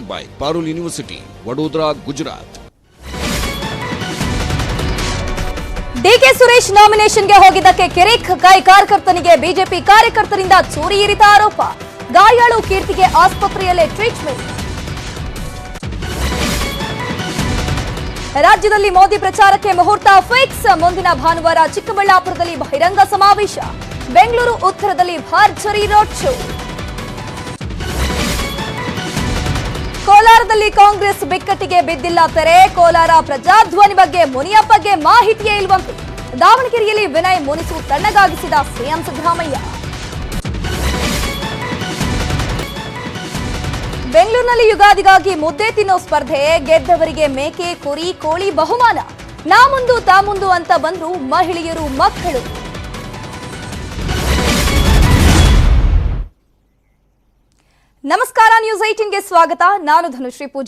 by Parul University, Vadodara, Gujarat. DK Suresh ನಾಮಿನೇಷನ್ಗೆ ಹೋಗಿದ್ದಕ್ಕೆ ಕೆರೆಕ್ ಕೈ ಕಾರ್ಯಕರ್ತನಿಗೆ ಬಿಜೆಪಿ ಕಾರ್ಯಕರ್ತರಿಂದ ಚೂರಿ ಇರಿತ ಆರೋಪ. ಗಾಯಾಳು ಕೀರ್ತಿಗೆ ಆಸ್ಪತ್ರೆಯಲ್ಲೇ ಟ್ರೀಟ್ಮೆಂಟ್ ರಾಜ್ಯದಲ್ಲಿ ಮೋದಿ ಪ್ರಚಾರಕ್ಕೆ ಮುಹೂರ್ತ ಫಿಕ್ಸ್ ಮುಂದಿನ ಭಾನುವಾರ ಚಿಕ್ಕಬಳ್ಳಾಪುರದಲ್ಲಿ ಬಹಿರಂಗ ಸಮಾವೇಶ. ಬೆಂಗಳೂರು ಉತ್ತರದಲ್ಲಿ ಭರ್ಜರಿ ರೋಡ್ ಶೋ ಕೋಲಾರದಲ್ಲಿ ಕಾಂಗ್ರೆಸ್ ಬಿಕ್ಕಟ್ಟಿಗೆ ಬಿದ್ದಿಲ್ಲ ತೆರೆ, ಕೋಲಾರ ಪ್ರಜಾಧ್ವನಿ ಬಗ್ಗೆ ಮುನಿಯಪ್ಪಗೆ ಮಾಹಿತಿಯೇ ಇಲ್ವಂತೆ. ದಾವಣಗೆರೆಯಲ್ಲಿ ವಿನಯ್ ಮುನಿಸು ತಣ್ಣಗಾಗಿಸಿದ ಸಿಎಂ ಸಿದ್ದರಾಮಯ್ಯ. ಬೆಂಗಳೂರಿನಲ್ಲಿ ಯುಗಾದಿಗಾಗಿ ಮುದ್ದೆ ತಿನ್ನೋ ಸ್ಪರ್ಧೆ, ಗೆದ್ದವರಿಗೆ ಮೇಕೆ, ಕುರಿ, ಕೋಳಿ ಬಹುಮಾನ. ನಾ ಮುಂದು ತಾ ಮುಂದು ಅಂತ ಬಂದ್ರು ಮಹಿಳೆಯರು, ಮಕ್ಕಳು. ನಮಸ್ಕಾರ ನ್ಯೂಸ್ಗೆ ಸ್ವಾಗತ. ನಾನು ಧನುಶ್ರೀ ಪೂಜಾ.